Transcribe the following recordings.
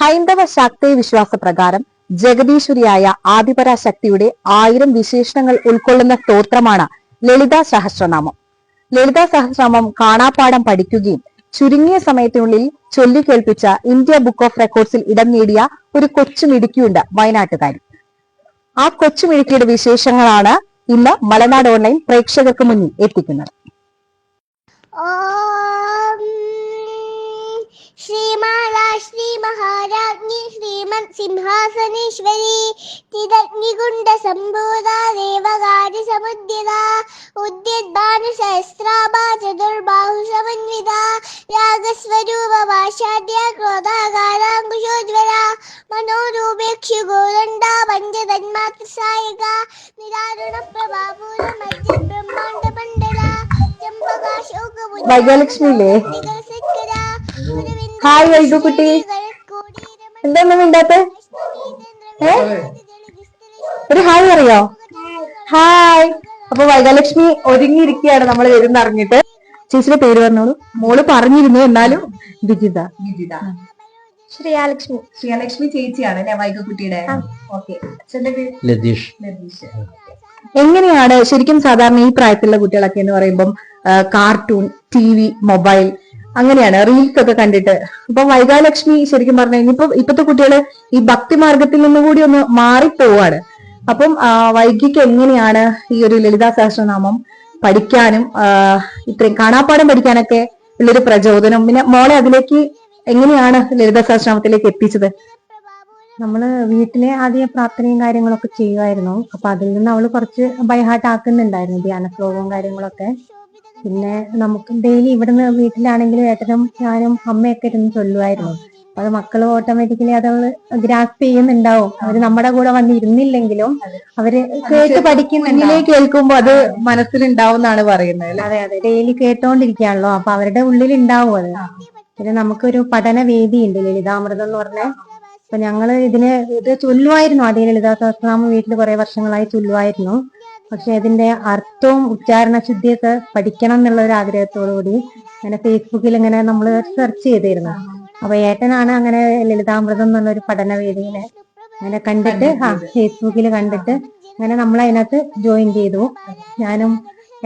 ഹൈന്ദവ ശക്തി വിശ്വാസ പ്രകാരം ജഗദീശ്വരിയായ ആദിപരാശക്തിയുടെ ആയിരം വിശേഷണങ്ങൾ ഉൾക്കൊള്ളുന്ന സ്തോത്രമാണ് ലളിതാ സഹസ്രനാമം. ലളിതാ സഹസ്രനാമം കാണാപ്പാഠം പഠിക്കുകയും ചുരുങ്ങിയ സമയത്തിനുള്ളിൽ ചൊല്ലിക്കേൾപ്പിച്ച ഇന്ത്യ ബുക്ക് ഓഫ് റെക്കോർഡ്സിൽ ഇടം നേടിയ ഒരു കൊച്ചുമിടുക്കിയുണ്ട് വയനാട്ടുകാരി. ആ കൊച്ചു മിടുക്കിയുടെ വിശേഷങ്ങളാണ് ഇന്ന് മലനാട് ഓൺലൈൻ പ്രേക്ഷകർക്ക് മുന്നിൽ എത്തിക്കുന്നത്. ശ്രീമൻ സിംഹാസനേശ്വരി തിരഗ്നികുണ്ട സംഭൂത ദേവകാരി സമുദ്യത സഹസ്രാഭ ചതുർബാഹു സമന്വിത. രാഗസ്വരൂപ ഭാഷാദ്യ ക്രോധാകാരാങ്കുശോജ്വല മനോരൂപേക്ഷു ഗോദണ്ഡ പഞ്ചതന്മാത്ര സായക നിരാരുണ പ്രഭാപൂര മധ്യ ബ്രഹ്മാണ്ട മണ്ഡല. വൈദ്യലക്ഷ്മിയില്ലേ? ഹായ് വൈദു എന്താണ് മിണ്ടാത്തെ? ഏ? ഒരു ഹായ് അറിയോ? ഹായ്. അപ്പൊ വൈകാലക്ഷ്മി ഒരുങ്ങിയിരിക്കുകയാണ് നമ്മൾ വരുന്ന അറിഞ്ഞിട്ട് ചേച്ചിയുടെ പേര് പറഞ്ഞോളൂ. മോൾ പറഞ്ഞിരുന്നു എന്നാലും വിജിത. വിജിത. ശ്രീയാലക്ഷ്മി. ശ്രീയാലക്ഷ്മി ചേച്ചിയാണ് അല്ലെ വൈകക്കുട്ടിയുടെ? ഓക്കെ. അച്ഛന്റെ പേര്? ലതീഷ്. ലതീഷ്. എങ്ങനെയാണ് ശരിക്കും സാധാരണ ഈ പ്രായത്തിലുള്ള കുട്ടികളൊക്കെ എന്ന് പറയുമ്പം കാർട്ടൂൺ ടി വി മൊബൈൽ അങ്ങനെയാണ് റീൽസ് ഒക്കെ കണ്ടിട്ട്. ഇപ്പൊ വൈകാലക്ഷ്മി ശരിക്കും പറഞ്ഞു ഇനിയിപ്പോ ഇപ്പത്തെ കുട്ടികൾ ഈ ഭക്തി മാർഗത്തിൽ നിന്നും കൂടി ഒന്ന് മാറിപ്പോവാണ്. അപ്പം വൈകിക്ക് എങ്ങനെയാണ് ഈ ഒരു ലളിതാ സഹസ്രനാമം പഠിക്കാനും ഇത്രയും കാണാപ്പാടം പഠിക്കാനൊക്കെ ഉള്ളൊരു പ്രചോദനം? പിന്നെ മോളെ അതിലേക്ക് എങ്ങനെയാണ് ലളിതാ സഹസ്രനാമത്തിലേക്ക് എത്തിച്ചത്? നമ്മൾ വീട്ടിലെ ആദ്യം പ്രാർത്ഥനയും കാര്യങ്ങളൊക്കെ ചെയ്യുമായിരുന്നു അപ്പൊ അതിൽ നിന്ന് അവൾ കുറച്ച് ബൈഹാർട്ട് ആക്കുന്നുണ്ടായിരുന്നു ധ്യാന ശ്ലോകവും കാര്യങ്ങളൊക്കെ. പിന്നെ നമുക്ക് ഡെയിലി ഇവിടുന്ന് വീട്ടിലാണെങ്കിലും ഏട്ടനും ഞാനും അമ്മയൊക്കെ ഇരുന്ന് ചൊല്ലുമായിരുന്നു അത് മക്കൾ ഓട്ടോമാറ്റിക്കലി അത് ഗ്രാസ്പ് ചെയ്യുന്നുണ്ടാവും. അവർ നമ്മുടെ കൂടെ വന്ന് ഇരുന്നില്ലെങ്കിലും അവർ കേട്ട് പഠിക്കുന്നില്ല കേൾക്കുമ്പോ അത് മനസ്സിലുണ്ടാവുന്നാണ് പറയുന്നത് അതെ അതെ. ഡെയിലി കേട്ടോണ്ടിരിക്കുകയാണല്ലോ അപ്പൊ അവരുടെ ഉള്ളിൽ ഉണ്ടാവും അത്. പിന്നെ നമുക്കൊരു പഠന ഉണ്ട്. ലളിതാമൃതം എന്ന് പറഞ്ഞ. അപ്പൊ ഞങ്ങൾ ഇതിന് ഇത് ചൊല്ലുമായിരുന്നു ആദ്യം ലളിതാ സഹസ്രനാമം വീട്ടിൽ കുറെ വർഷങ്ങളായി ചൊല്ലുമായിരുന്നു പക്ഷെ അതിന്റെ അർത്ഥവും ഉച്ചാരണ ശുദ്ധിയൊക്കെ പഠിക്കണം എന്നുള്ള ഒരു ആഗ്രഹത്തോടു കൂടി അങ്ങനെ ഫേസ്ബുക്കിൽ ഇങ്ങനെ നമ്മൾ സെർച്ച് ചെയ്തിരുന്നു. അപ്പൊ ഏട്ടനാണ് അങ്ങനെ ലളിതാമൃതം എന്നുള്ള ഒരു പഠന അങ്ങനെ കണ്ടിട്ട് ആ ഫേസ്ബുക്കിൽ കണ്ടിട്ട് അങ്ങനെ നമ്മൾ അതിനകത്ത് ജോയിൻ ചെയ്തു. ഞാനും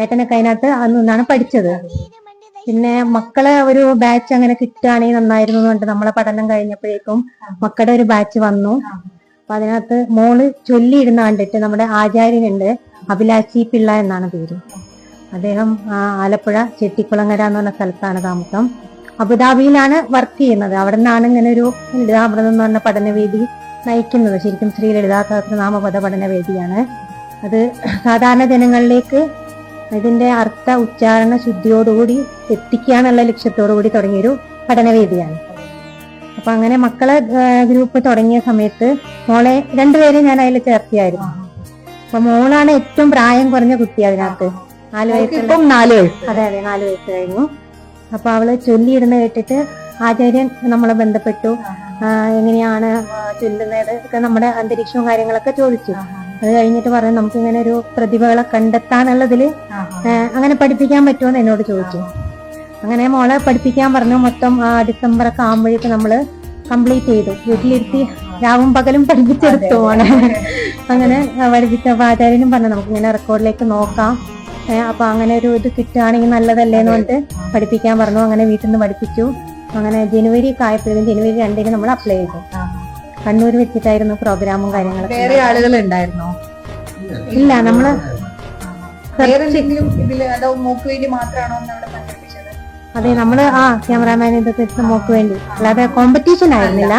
ഏട്ടനൊക്കെ അതിനകത്ത് അന്ന് നിന്നാണ് പഠിച്ചത്. പിന്നെ മക്കളെ ഒരു ബാച്ച് അങ്ങനെ കിട്ടുകയാണെങ്കിൽ നന്നായിരുന്നു എന്നുണ്ട് നമ്മളെ പഠനം കഴിഞ്ഞപ്പോഴേക്കും മക്കളുടെ ഒരു ബാച്ച് വന്നു. അപ്പൊ അതിനകത്ത് മോൾ ചൊല്ലിയിരുന്ന കണ്ടിട്ട് നമ്മുടെ ആചാര്യനുണ്ട്. അഭിലാഷി പിള്ള എന്നാണ് പേര്. അദ്ദേഹം ആലപ്പുഴ ചെട്ടിക്കുളങ്ങര എന്ന് പറഞ്ഞ സ്ഥലത്താണ് താമസം. അബുദാബിയിലാണ് വർക്ക് ചെയ്യുന്നത്. അവിടെ നിന്നാണ് ഇങ്ങനെ ഒരു ലളിതാമൃതം എന്ന് പറഞ്ഞ പഠനവേദി നയിക്കുന്നത്. ശരിക്കും ശ്രീ ലളിതാ സഹസ്രനാമ പദ പഠനവേദിയാണ്. അത് സാധാരണ ജനങ്ങളിലേക്ക് ഇതിന്റെ അർത്ഥ ഉച്ചാരണ ശുദ്ധിയോടുകൂടി എത്തിക്കുക എന്നുള്ള ലക്ഷ്യത്തോടുകൂടി തുടങ്ങിയൊരു പഠനവേദിയാണ്. അപ്പൊ അങ്ങനെ മക്കളെ ഗ്രൂപ്പ് തുടങ്ങിയ സമയത്ത് മോളെ രണ്ടുപേരെയും ഞാൻ അതിൽ ചേർത്തിയായിരുന്നു. അപ്പൊ മോളാണ് ഏറ്റവും പ്രായം കുറഞ്ഞ കുട്ടി അതിനകത്ത്. നാല് വയസ്സ് നാല് വയസ്സ്. അതെ അതെ നാല് വയസ്സ് കഴിഞ്ഞു അപ്പൊ അവൾ ചൊല്ലിയിടുന്ന കേട്ടിട്ട് ആചാര്യൻ നമ്മളെ ബന്ധപ്പെട്ടു. എങ്ങനെയാണ് ചൊല്ലുന്നത് ഒക്കെ നമ്മുടെ അന്തരീക്ഷവും കാര്യങ്ങളൊക്കെ ചോദിച്ചു. അത് കഴിഞ്ഞിട്ട് പറഞ്ഞു നമുക്ക് ഇങ്ങനെ ഒരു പ്രതിഭകളെ കണ്ടെത്താനുള്ളതിൽ ഏ, അങ്ങനെ പഠിപ്പിക്കാൻ പറ്റുമെന്ന് എന്നോട് ചോദിച്ചു. അങ്ങനെ മോളെ പഠിപ്പിക്കാൻ പറഞ്ഞു. മൊത്തം ആ, ഡിസംബർ ഒക്കെ ആകുമ്പോഴേക്ക് നമ്മൾ കംപ്ലീറ്റ് ചെയ്തു. വീട്ടിലിരുത്തി രാവും പകലും പഠിപ്പിച്ചെടുത്തു പോണ അങ്ങനെ പഠിപ്പിച്ച ആചാര്യനും പറഞ്ഞു നമുക്ക് ഇങ്ങനെ റെക്കോർഡിലേക്ക് നോക്കാം. അപ്പൊ അങ്ങനെ ഒരു ഇത് കിട്ടുകയാണെങ്കിൽ നല്ലതല്ലേ? എന്ന് പറഞ്ഞിട്ട് പഠിപ്പിക്കാൻ പറഞ്ഞു. അങ്ങനെ വീട്ടിൽ നിന്ന് പഠിപ്പിച്ചു. അങ്ങനെ ജനുവരി ഒക്കെ ആയപ്പോഴേക്കും ജനുവരി രണ്ടിന് നമ്മൾ അപ്ലൈ ചെയ്തു. കണ്ണൂർ വെച്ചിട്ടായിരുന്നു പ്രോഗ്രാമും കാര്യങ്ങളൊക്കെ വേറെ ആളുകൾ ഉണ്ടായിരുന്നോ? ഇല്ല നമ്മൾ വേറെ എന്തെങ്കിലും അതോ മോക്ക് വേണ്ടി മാത്രമാണോ അതെ നമ്മൾ ആ ക്യാമറാമാൻ ഇതൊക്കെ വെച്ച് മോക്ക് വേണ്ടി. അല്ലാതെ കോമ്പറ്റീഷൻ ആയിരുന്നില്ല.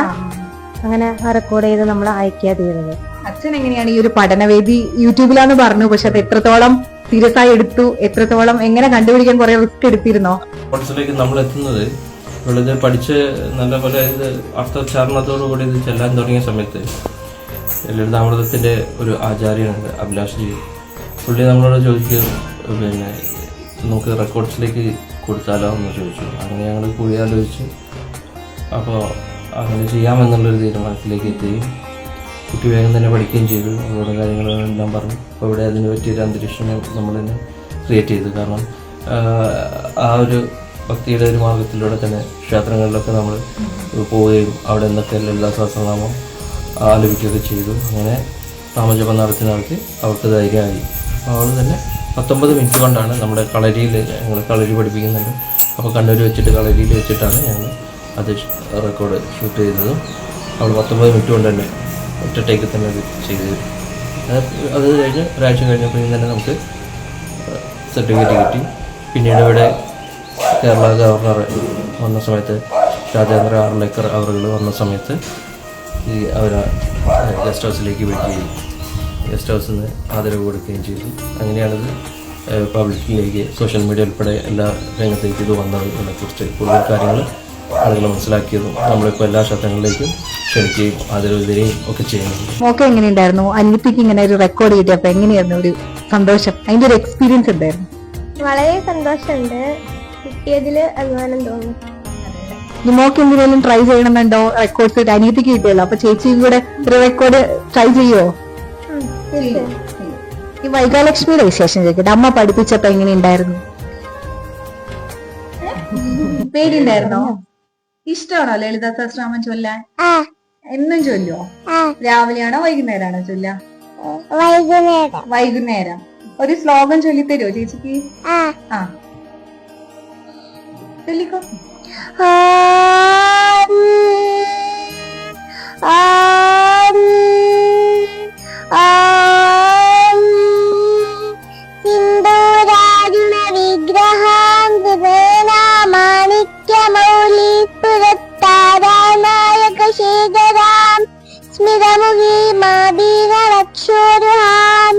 അങ്ങനെ റെക്കോർഡ് ചെയ്ത് നമ്മൾ അയക്കുക ചെയ്തത്. അച്ഛൻ എങ്ങനെയാണ് ഈ ഒരു പഠനവേദി യൂട്യൂബിലാന്ന് പറഞ്ഞു പക്ഷെ അത് എത്രത്തോളം സീരിയസ് ആയി എടുത്തു എത്രത്തോളം എങ്ങനെ കണ്ടുപിടിക്കാൻ കുറെ റിസ്ക് എടുത്തിരുന്നോ? കോഴ്സിലേക്ക് നമ്മൾ എത്തുന്നത് ഇവളിത് പഠിച്ച് നല്ലപോലെ ഇത് അർത്ഥോച്ചാരണത്തോടു കൂടി ഇത് ചെല്ലാൻ തുടങ്ങിയ സമയത്ത് ലളിതാമൃതത്തിന്റെ ഒരു ആചാര്യനുണ്ട് അഭിലാഷ് ജി. പുള്ളി നമ്മളോട് ചോദിക്കും പിന്നെ നമുക്ക് റെക്കോർഡ്സിലേക്ക് കൊടുത്താലോ എന്ന് ചോദിച്ചു. അങ്ങനെ ഞങ്ങൾ കൂടി ആലോചിച്ചു. അപ്പോൾ അങ്ങനെ ചെയ്യാമെന്നുള്ളൊരു തീരുമാനത്തിലേക്ക് എത്തുകയും കുട്ടി വേഗം തന്നെ പഠിക്കുകയും ചെയ്തു. അവരുടെ കാര്യങ്ങളെല്ലാം പറഞ്ഞു. അപ്പോൾ ഇവിടെ അതിന് പറ്റിയൊരു അന്തരീക്ഷം നമ്മൾ തന്നെ ക്രിയേറ്റ് ചെയ്തു. കാരണം ആ ഒരു ഭക്തിയുടെ ഒരു മാർഗത്തിലൂടെ തന്നെ ക്ഷേത്രങ്ങളിലൊക്കെ നമ്മൾ പോവുകയും അവിടെ നിന്നൊക്കെ ലളിതാ സഹസ്രനാമം ആലപിക്കുകയൊക്കെ ചെയ്തു. അങ്ങനെ നാമജപം നടത്തി നടത്തി അവർക്ക് ധൈര്യമായി. അവൾ തന്നെ പത്തൊമ്പത് മിനിറ്റ് കൊണ്ടാണ് നമ്മുടെ കളരിയിൽ ഞങ്ങൾ കളരി പഠിപ്പിക്കുന്നുണ്ട്. അപ്പോൾ കണ്ണൂർ വെച്ചിട്ട് കളരിയിൽ വെച്ചിട്ടാണ് ഞങ്ങൾ അത് റെക്കോർഡ് ഷൂട്ട് ചെയ്തത്. അവൾ പത്തൊമ്പത് മിനിറ്റ് കൊണ്ട് തന്നെ ഒറ്റ ടേക്കിൽ തന്നെ അത് ചെയ്തു അത് കഴിഞ്ഞ് ഒരാഴ്ച കഴിഞ്ഞപ്പോഴും തന്നെ നമുക്ക് സർട്ടിഫിക്കറ്റ് കിട്ടി. പിന്നീട് ഇവിടെ കേരള ഗവർണർ വന്ന സമയത്ത് രാജേന്ദ്ര ആർലേക്കർ അവറുകൾ വന്ന സമയത്ത് ഈ അവരെ ഗസ്റ്റ് ഹൗസിലേക്ക് വിളിക്കുകയും ഗസ്റ്റ് ഹൗസിൽ നിന്ന് ആദരവ് കൊടുക്കുകയും ചെയ്തു. അങ്ങനെയാണിത് പബ്ലിക്കിലേക്ക് സോഷ്യൽ മീഡിയ ഉൾപ്പെടെ എല്ലാ രംഗത്തേക്ക് ഇത് വന്നത് കുറിച്ച് കൂടുതൽ കാര്യങ്ങൾ ആളുകൾ മനസ്സിലാക്കിയതും നമ്മളിപ്പോൾ എല്ലാ ക്ഷേത്രങ്ങളിലേക്കും ക്ഷണിക്കുകയും ആദരവ് തരികയും ഒക്കെ ചെയ്യുന്നുണ്ട് മോക്ക് എങ്ങനെയുണ്ടായിരുന്നു? അനിയത്തിക്ക് ഇങ്ങനെ ഒരു റെക്കോർഡ് ചെയ്തിട്ട് അപ്പോൾ എങ്ങനെയായിരുന്നു ഒരു സന്തോഷം? അതിന്റെ ഒരു എക്സ്പീരിയൻസ് ഉണ്ടായിരുന്നു വളരെ സന്തോഷമുണ്ട്. കിട്ടിയതിൽ അഭിമാനം തോന്നുന്നു മോക്ക് എന്തിനേലും ട്രൈ ചെയ്യണമെന്നുണ്ടോ? റെക്കോർഡ്സ് അനിയത്തിക്ക് കിട്ടിയല്ലോ. അപ്പൊ ചേച്ചിയും കൂടെ ഒരു റെക്കോർഡ് ട്രൈ ചെയ്യുമോ ഈ വൈകാലക്ഷ്മിയുടെ വിശേഷം ചോദിക്കട്ടെ. അമ്മ പഠിപ്പിച്ചപ്പോ എങ്ങനെയുണ്ടായിരുന്നു? പേടിണ്ടായിരുന്നോ ഇഷ്ടമാണോ ലളിതാ സഹസ്രാമൻ ചൊല്ലാൻ? ആ. എന്നും ചൊല്ലോ രാവിലെയാണോ വൈകുന്നേരമാണോ ചൊല്ല വൈകുന്നേരം. വൈകുന്നേരം. ഒരു ശ്ലോകം ചൊല്ലിത്തരുമോ ചേച്ചിക്ക്? ആ. ആ. ചൊല്ലിക്കോ. Family